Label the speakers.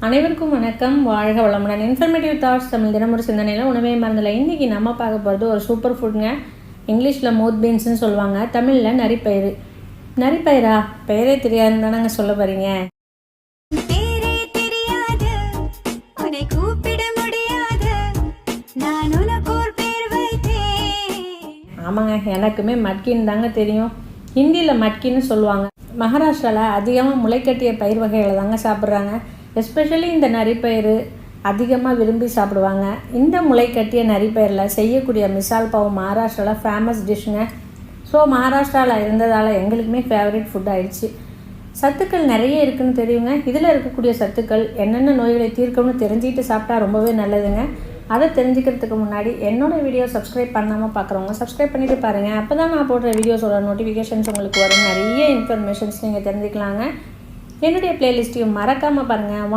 Speaker 1: அனைவருக்கும் வணக்கம். வாழ்க வளமுடன். இன்ஃபர்மேட்டிவ் தாட்ஸ் தமிழ் தினமுறை சிந்தனையில் உணவே மறந்தல இன்றைக்கி நம்ம பார்க்க போகிறது ஒரு சூப்பர் ஃபுட்ங்க இங்கிலீஷில் மோத் பீன்ஸ்னு சொல்லுவாங்க. தமிழில் நரிப்பயிறு. நரிப்பயிரா? பெயரே தெரியாதுன்னு தானங்க சொல்ல போகிறீங்க ஆமாங்க. எனக்குமே மட்கின்னு தாங்க தெரியும். ஹிந்தியில் மட்கின்னு சொல்லுவாங்க. மகாராஷ்டிராவில் அதிகமாக முளைக்கட்டிய பயிர் வகைகளை தாங்க சாப்பிட்றாங்க. எஸ்பெஷலி இந்த நரிப்பயிறு அதிகமாக விரும்பி சாப்பிடுவாங்க. இந்த முளை கட்டிய நரிப்பயிரில் செய்யக்கூடிய மிசால் பாவ் மகாராஷ்டிராவில் ஃபேமஸ் டிஷ்ஷுங்க ஸோ மகாராஷ்டிராவில் இருந்ததால் எங்களுக்குமே ஃபேவரட் ஃபுட் ஆயிடுச்சு. சத்துக்கள் நிறைய இருக்குன்னு தெரியுங்க. இதில் இருக்கக்கூடிய சத்துக்கள் என்னென்ன நோய்களை தீர்க்கணும்னு தெரிஞ்சுக்கிட்டு சாப்பிட்டா ரொம்பவே நல்லதுங்க. அதை தெரிஞ்சுக்கிறதுக்கு முன்னாடி என்னோட வீடியோ சப்ஸ்கிரைப் பண்ணாமல் பார்க்குறவங்க சப்ஸ்கிரைப் பண்ணிவிட்டு பாருங்கள் அப்போ தான் நான் போடுற வீடியோஸோட நோட்டிஃபிகேஷன்ஸ் உங்களுக்கு வரும். நிறைய இன்ஃபர்மேஷன்ஸ் நீங்கள் தெரிஞ்சுக்கலாங்க. என்னுடைய பிளேலிஸ்ட்டையும் மறக்காமல் பாருங்கள்